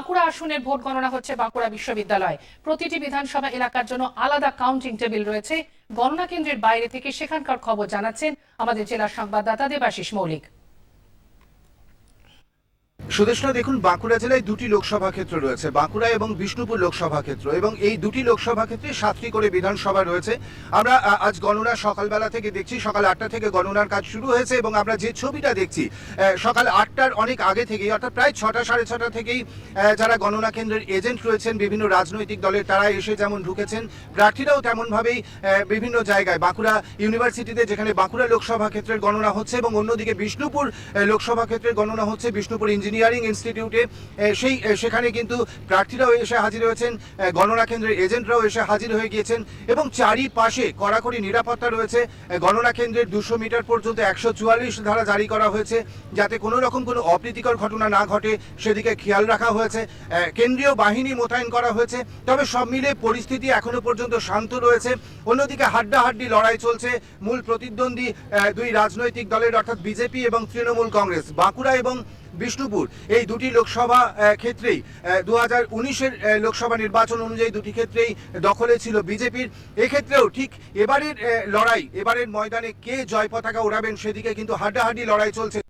বাঁকুড়া আসনের ভোট গণনা হচ্ছে বাঁকুড়া বিশ্ববিদ্যালয়। প্রতিটি বিধানসভা এলাকার জন্য আলাদা কাউন্টিং টেবিল রয়েছে। গণনা কেন্দ্রের বাইরে থেকে সেখানকার খবর জানাচ্ছেন আমাদের জেলার সংবাদদাতা দেবাশিস মৌলিক। সুদেশনা দেখুন, বাঁকুড়া জেলায় দুটি লোকসভা ক্ষেত্র রয়েছে, বাঁকুড়া এবং বিষ্ণুপুর লোকসভা ক্ষেত্র, এবং এই দুটি লোকসভা ক্ষেত্রে সাতটি করে বিধানসভা রয়েছে। আমরা আজ গণনা সকালবেলা থেকে দেখছি, সকাল আটটা থেকে গণনার কাজ শুরু হয়েছে, এবং আমরা যে ছবিটা দেখছি সকাল আটটার অনেক আগে থেকেই, অর্থাৎ প্রায় ছটা, সাড়ে ছটা থেকেই যারা গণনা কেন্দ্রের এজেন্ট রয়েছেন, বিভিন্ন রাজনৈতিক দলের, তারা এসে যেমন ঢুকেছেন, প্রার্থীরাও তেমনভাবেই বিভিন্ন জায়গায়, বাঁকুড়া ইউনিভার্সিটিতে যেখানে বাঁকুড়া লোকসভা ক্ষেত্রের গণনা হচ্ছে, এবং অন্যদিকে বিষ্ণুপুর লোকসভা ক্ষেত্রের গণনা হচ্ছে, বিষ্ণুপুর ইঞ্জিনিয়ারিং ইনস্টিটিউটে সেই সেখানে কিন্তু প্রার্থীরাও এসে হাজির হয়েছেন গণনা কেন্দ্রের এজেন্টরাও এসে হাজির হয়ে গিয়েছেন এবং চারিপাশে কড়াকড়ি নিরাপত্তা রয়েছে। গণনা কেন্দ্রের দুশো মিটার পর্যন্ত একশো চুয়াল্লিশ ধারা জারি করা হয়েছে, যাতে কোনো রকম কোনো অপ্রীতিকর ঘটনা না ঘটে, সেদিকে খেয়াল রাখা হয়েছে। কেন্দ্রীয় বাহিনী মোতায়েন করা হয়েছে, তবে সব মিলে পরিস্থিতি এখনও পর্যন্ত শান্ত রয়েছে। অন্যদিকে হাড্ডাহাড্ডি লড়াই চলছে, মূল প্রতিদ্বন্দ্বী দুই রাজনৈতিক দলের, অর্থাৎ বিজেপি এবং তৃণমূল কংগ্রেস। বাঁকুড়া এবং বিষ্ণুপুর। এই দুটি লোকসভা ক্ষেত্রেই দু হাজার উনিশের লোকসভা নির্বাচন অনুযায়ী দুটি ক্ষেত্রেই দখলে ছিল বিজেপির। এক্ষেত্রেও ঠিক এবারের লড়াই, এবারের ময়দানে কে জয় পতাকা উড়াবেন সেদিকে কিন্তু হাড্ডাহাড্ডি লড়াই চলছে।